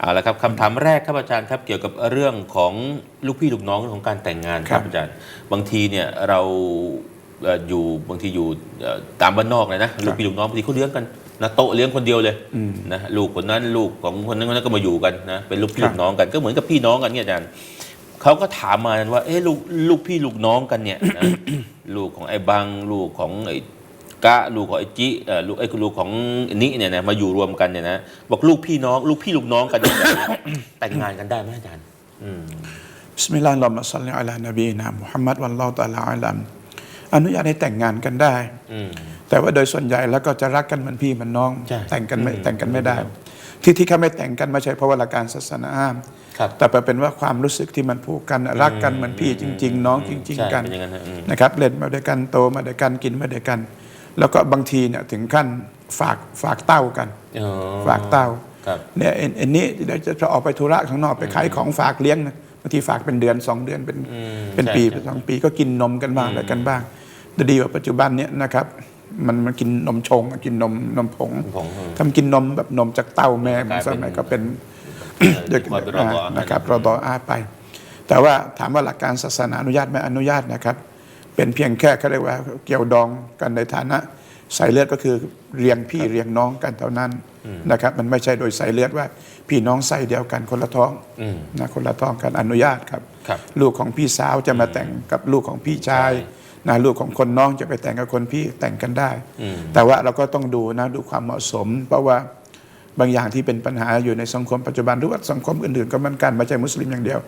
เอาละครับคำถามแรกครับอาจารย์ครับเกี่ยวกับเรื่องของลูกพี่ลูกน้องเรื่องของการแต่งงานคครัรับบอาจารย์บางทีเนี่ยเราเอ่ออยู่บางทีอยู่เอ่อตามบ้านนอกเลยนะลูกพี่ลูกน้องบางทีเขาเลี้ยงกันนะโต๊ะเลี้ยงคนเดียวเลยนะลูกคนนั้นลูกของคนนั้นคนนั้นก็มาอยู่กันนะเป็นลูกพี่ครับลูกน้องกันก็เหมือนกับพี่น้องกันเนี่ยอาจารย์เขาก็ถามมาว่าเอ๊ะลูกลูกพี่ลูกน้องกันเนี่ยนะลูกของไอ้บังลูกของไอ้ กะลูกของไอ้จิเอ่อลูกไอ้ลูกของนิเนี่ยนะมาอยู่รวมกันเนี่ยนะบอกลูกพี่น้อง ลูกพี่ลูกน้องกันเนี่ยแต่งงานกันได้ไหมอาจารย์อืมบิสมิลลาฮิรเราะห์มาศ็อลลิอะลานบีนะมุฮัมมัดวัลลอฮุตะอาลาอะลัมอนุญาตให้แต่งงานกันได้อืมแต่ว่าโดยส่วนใหญ่แล้วก็จะรักกันเหมือนพี่เหมือนน้องใช่แต่งกันไม่อืมแต่งกันไม่ได้ ที่ที่เขาไม่แต่งกันไม่ใช่เพราะว่าหลักการศาสนาห้ามครับแต่เป็นว่าความรู้สึกที่มันผูกกันรักกันเหมือนพี่จริง ๆ น้องจริงใช่ๆกันเป็นอย่างนั้นนะอืมนะครับเล่นมาด้วยกันโตมาด้วยกันกินมาด้วยกัน แล้วก็บางทีเนี่ยถึงขั้นฝากฝากเต้ากัน อ๋อฝากเต้าครับ เนี่ยอันอันนี้เดี๋ยวจะจะออกไปธุระข้างนอกไปขายของฝากเลี้ยงนะบางทีฝากเป็นเดือนสองเดือนเป็นอืมเป็นใช่ปีใช่ เป็นสองปีก็กินนมกันบ้างอะไรกันบ้างแต่ดีกว่าปัจจุบันเนี่ยนะครับ มันมันกินนมชงกินนมนมผงของอืมทำกินนมแบบนมจากเต้าแม่กลายสเป็นมัยก็เป็น เดี๋ยวคอยไปรอก่อนนะครับรอดออาไป แต่ว่าถามว่าหลักการศาสนาอนุญาตไหมอนุญาตนะครับ เป็นเพียงแค่เขาเรียกว่าเกี่ยวดองกันในฐานะสายเลือดก็คือเรียงพี่เรียงน้องกันเท่านั้นนะครับมันไม่ใช่โดยสายเลือดว่า พี่น้องไส้เดียวกันคนละท้องอืมนะคนละท้องกันอนุญาตครับครับ ลูกของพี่สาวจะมาแต่งกับลูกของพี่ชายใช่นะลูกของคนน้องจะไปแต่งกับคนพี่แต่งกันได้อืมแต่ว่าเราก็ต้องดูนะดูความเหมาะสม เพราะว่าบางอย่างที่เป็นปัญหาอยู่ในสังคมปัจจุบันหรือว่าสังคมอื่นๆก็เหมือนกันไม่ใช่มุสลิมอย่างเดียว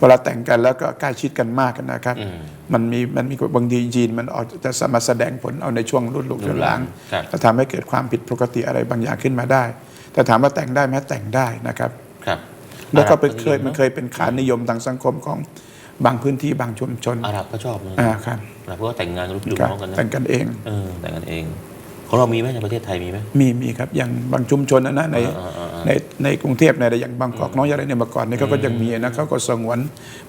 เวลาแต่งกันแล้วก็ใกล้ชิดกันมากนะครับอืมมันมีมันมีบางทียีนมันออกจะสามารถแสดงผลเอาในช่วงรุ่นลูกรุ่นหลานครับจะทำให้เกิดความผิดปกติอะไรบางอย่างขึ้นมาได้ แต่ถามว่าแต่งได้ไหมแต่งได้นะครับครับ แล้วก็เป็นอาหรับเคยมันเคยเป็นขานิยมทางสังคมของบางพื้นที่บางชุมชนอาหรับก็ชอบนะอ่าครับอาหรับเพราะว่าแต่งงานกับลูกพี่ลูกครับน้องกันนะแต่งกันเองเออแต่งกันเองของเรามีไหมในประเทศไทยมีไหมมีมีครับอย่างบางชุมชนนะนะในอ่าอ่าอ่าใน ในกรุงเทพในยอย่างบางกอกน้องยาไรเนี่ยเมื่อก่อนนี่เขาก็ยังมีนะเขาก็สงวน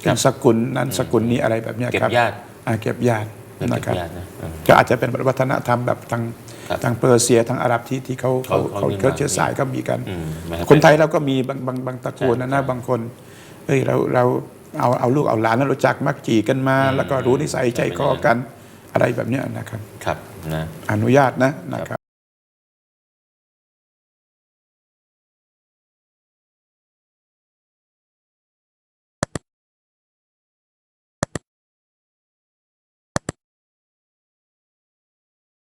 เป็นสกุลนั้นสกุลนี้อะไรแบบเนี้ยเก็บครับญาติอ่าเก็บญาติเก็บนะครับญาตินะอืมก็อาจจะเป็นวัฒนธรรมแบบทางครับทางเปอร์เซียทางอาหรับที่ที่เขาเขาเขาเขามีเขามาเชื้อสายก็มีกันอืมไม่ให้คนไทยเราก็มีบางบางบางตระกูลนะใช่นะบางคนเอ้ยเราเราเอาเอาลูกเอาหลานแล้วรู้จักมักจีกันมา แล้วก็รู้นิสัยใจคอกันอะไรแบบเนี้ยนะครับครับนะอนุญาตนะนะครับ